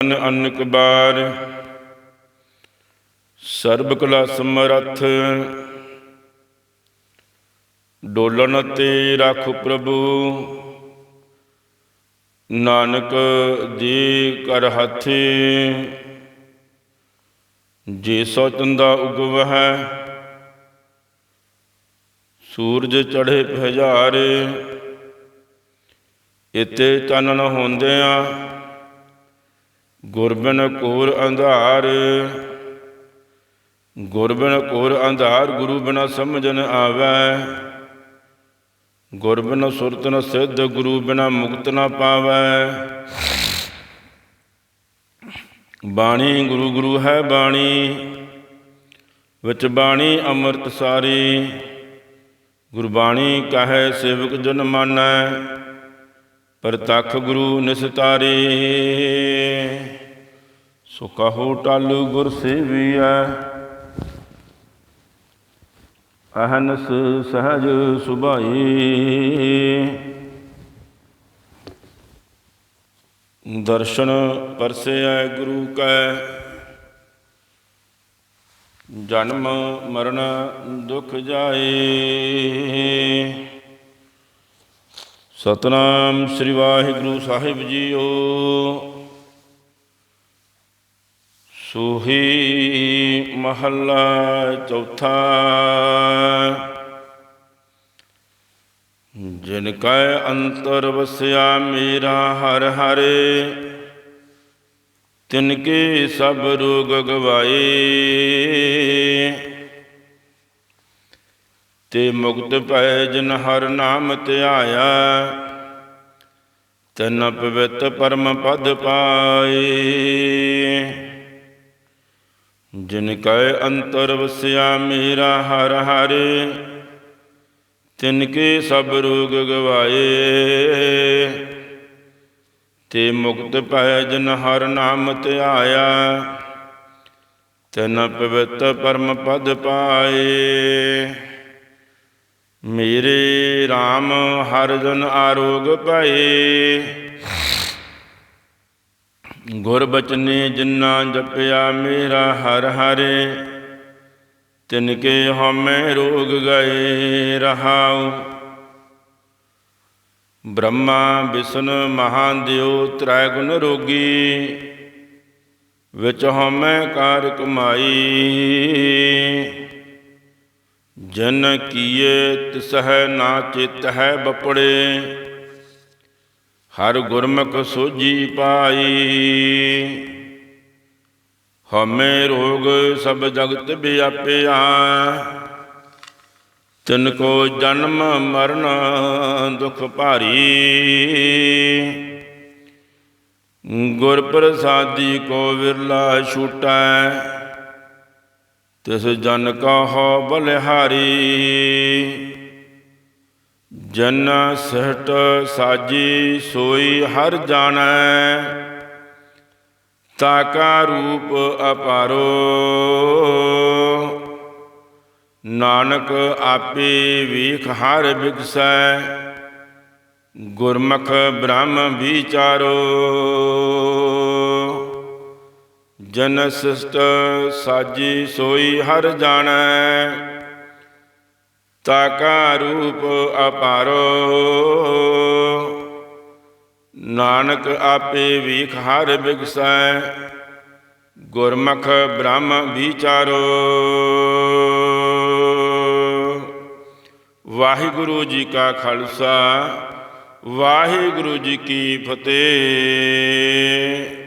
ਅਨ ਅਨਕ ਬਾਰ ਸਰਬ ਕਲਾ ਸਮਰੱਥ ਡੋਲਣ ਤੇ ਰੱਖ ਪ੍ਰਭੂ। ਨਾਨਕ ਜੀ ਕਰ ਹੱਥੀ, ਜੇ ਸੋ ਚੰਦਾ ਉਗਵਹਿ, ਸੂਰਜ ਚੜ੍ਹੇ ਹਜ਼ਾਰੇ ਇਤੇ ਚਾਨਣ ਹੁੰਦਿਆਂ ਗੁਰਬਨ ਕੋਰ ਅੰਧਾਰ। ਗੁਰਬਿਨ ਕੋਰ ਅੰਧਾਰ, ਗੁਰੂ ਬਿਨਾ ਸਮਝਨ ਆਵੈ। ਗੁਰਬਨ ਸੁਰਤ ਨ ਸਿੱਧ, ਗੁਰੂ ਬਿਨਾ ਮੁਕਤ ਨ ਪਾਵੈ। ਬਾਣੀ ਗੁਰੂ ਗੁਰੂ ਹੈ ਬਾਣੀ, ਵਿੱਚ ਬਾਣੀ ਅੰਮ੍ਰਿਤ ਸਾਰੀ। ਗੁਰਬਾਣੀ ਕਹੈ ਸੇਵਕ ਜਨ ਮਾਨੈ। ਪ੍ਰਤੱਖ ਗੁਰੂ ਨਿਸਤਾਰੇ ਸੋ ਕਹੋ ਟਲ ਗੁਰ ਸੇਵੀਐ। ਅਹਨਸ ਸਹਜ ਸੁਭਾਈ। ਦਰਸ਼ਨ ਪਰਸੇਐ ਗੁਰੂ ਕੈ। ਜਨਮ ਮਰਨ ਦੁਖ ਜਾਏ। ਸਤਨਾਮ ਸ੍ਰੀ ਵਾਹਿਗੁਰੂ ਸਾਹਿਬ ਜੀਓ। ਸੋਹੀ ਮਹੱਲਾ ਚੌਥਾ। ਜਿਨ ਕੈ ਅੰਤਰ ਵਸਿਆ ਮੇਰਾ ਹਰ ਹਰੇ, ਤਿਨ ਕੇ ਸਭ ਰੋਗ ਗਵਾਏ। ਤੇ ਮੁਕਤ ਭੈ ਜਿਨ ਹਰ ਨਾਮ ਧਿਆਇਆ ਤਨ ਪਵਿੱਤ ਪਰਮ ਪਦ ਪਾਏ। ਜਿਨ ਕੈ ਅੰਤਰ ਵਸਿਆ ਮੇਰਾ ਹਰ ਹਰੇ, ਤਿਨ ਕੇ ਸਭ ਰੋਗ ਗਵਾਏ। ਤੇ ਮੁਕਤ ਭੈ ਜਿਨ ਹਰ ਨਾਮ ਧਿਆਇਆ ਤਨ ਪਵਿੱਤ ਪਰਮ ਪਦ ਪਾਏ। ਮੇਰੇ RAM ਹਰ ਜਨ ਆਰੋਗ ਭਏ। ਗੁਰ ਬਚਨੇ ਜਿਨਾ ਜਪਿਆ ਮੇਰਾ ਹਰ ਹਰੇ, ਤਿਨ ਕੇ ਹਮੇ ਰੋਗ ਗਏ ਰਹਾਉ। ਬ੍ਰਹਮਾ ਵਿਸ਼ਨ ਮਹਾਦੇਵ ਤ੍ਰੈ ਗੁਣ ਰੋਗੀ, ਵਿੱਚ ਹਮੇ ਕਾਰ ਕਮਾਈ। ਜਿਨ ਕੀਏ ਤਿਸਹਿ ਨਾ ਚਿਤ ਹੈ ਬਪੜੇ, ਹਰ ਗੁਰਮੁਖ ਸੋਜੀ ਪਾਈ। ਹਮੇ ਰੋਗ ਸਭ ਜਗਤ ਵਿਆਪਿਆ, ਤਿਨ ਕੋ ਜਨਮ ਮਰਨ ਦੁਖ ਭਾਰੀ। ਗੁਰ ਪ੍ਰਸਾਦੀ ਕੋ ਵਿਰਲਾ ਛੂਟੈ ਤਿਸ ਜਨ ਕਹੋ ਬਲਿਹਾਰੀ। ਜਨ ਸਹਟ ਸਾਜੀ ਸੋਈ ਹਰ ਜਾਣੈ। ਤਾਕਾ ਰੂਪ ਅਪਾਰੋ। ਨਾਨਕ ਆਪੇ ਵੇਖ ਹਰ ਬਿਗਸੈ ਗੁਰਮੁਖ ਬ੍ਰਹਮ ਵਿਚਾਰੋ। ਜਨ ਸਿਸ਼ਟ ਸਾਜੀ ਸੋਈ ਹਰ ਜਾਣੈ, ਤਾਕਾ ਰੂਪ ਅਪਾਰੋ। ਨਾਨਕ ਆਪੇ ਵੇਖ ਹਰ ਬਿਗਸੈ, ਗੁਰਮੁਖ ਬ੍ਰਹਮ ਵਿਚਾਰੋ। ਵਾਹਿਗੁਰੂ ਜੀ ਕਾ ਖਾਲਸਾ, ਵਾਹਿਗੁਰੂ ਜੀ ਕੀ ਫਤਿਹ।